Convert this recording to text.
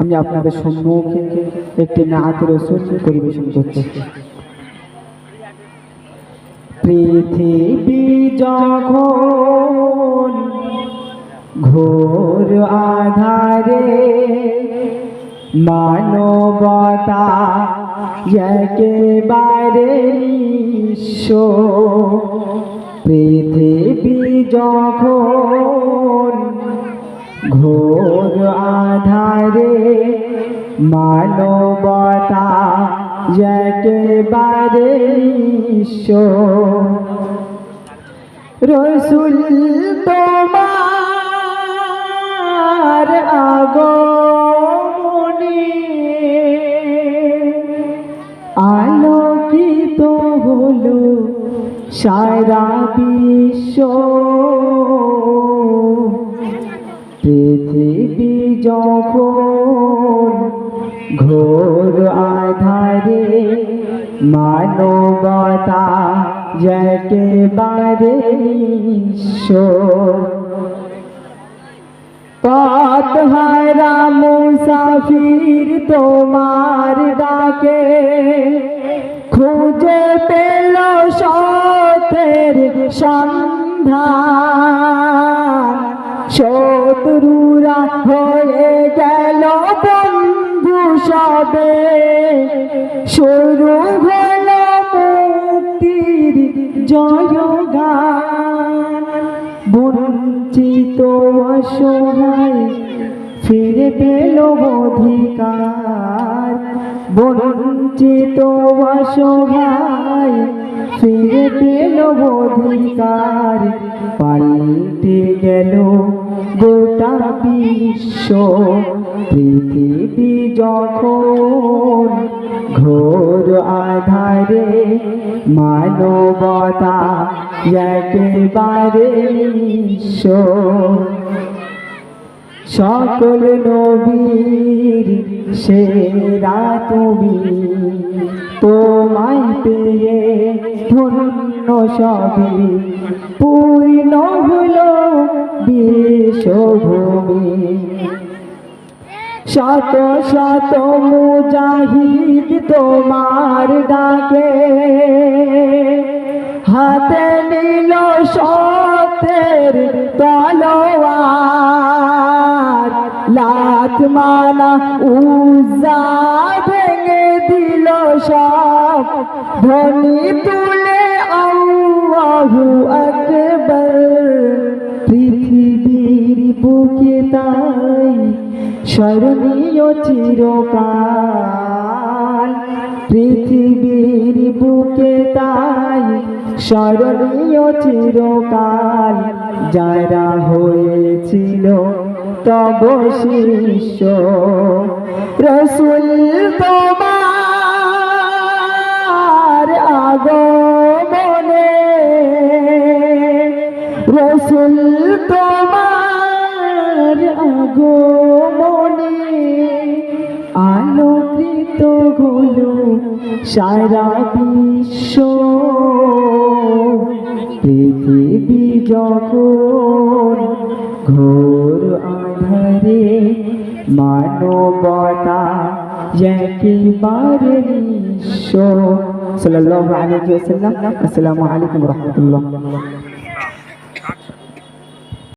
আমি আপনাদের সম্মুখে একটি রসুল পরিবেশন করছি। পৃথিবী যখন ঘোর আধারে মানবতা একেবারে নিঃস্ব পৃথিবী যখন মানবতা একেবারে রসুল তোমার আগমনে আলোকিত হলো সারা বিশ্ব। পৃথিবী যখন ঘোর আধারে মানবতা একেবারে নিঃস্ব পথ হারা মুসাফির তোমার ডাকে, খুঁজে পেল সতের সন্ধান। শত্রুরা হয়ে গেল বন্ধু সবে শুরু হলো মুক্তির জয়গান। বঞ্চিত অসহায় ফিরে পেল অধিকার। বঞ্চিত অসহায় ফিরে পেল অধিকার পাল্টে গেল গোটা বিশ্ব। পৃথিবী যখন ঘোর আধারে মানবতা একেবারে নিঃস্ব। সকল নবীর সেরা তুমি তোমায় পেয়ে ধন্য সবই পূর্ণ হলো বিশ্বভূমি। শত শত মুজাহিদ তোমার ডাকে। হাতে নিল সতের তলোয়ার লাখ মানা উজা ভেঙে দিল সব। ধ্বনি তুলে আল্লাহু আকবার। পৃথিবীর বুকে তাই স্মরণীয় চিরকাল। পৃথিবীর বুকে তাই স্মরণীয় চিরকাল। যারা হয়েছিল তব শিষ্য, রসুল তোমার আগমনে, রসুল তোমার আগমনে আলোকিত হলো সারা বিশ্ব। পৃথিবী যখন ঘোর মানবতা একেবারে নিঃস্ব। সাল্লাল্লাহু আলাইহি ওয়াসাল্লাম আসসালামু আলাইকুম রহমতুল্লাহ।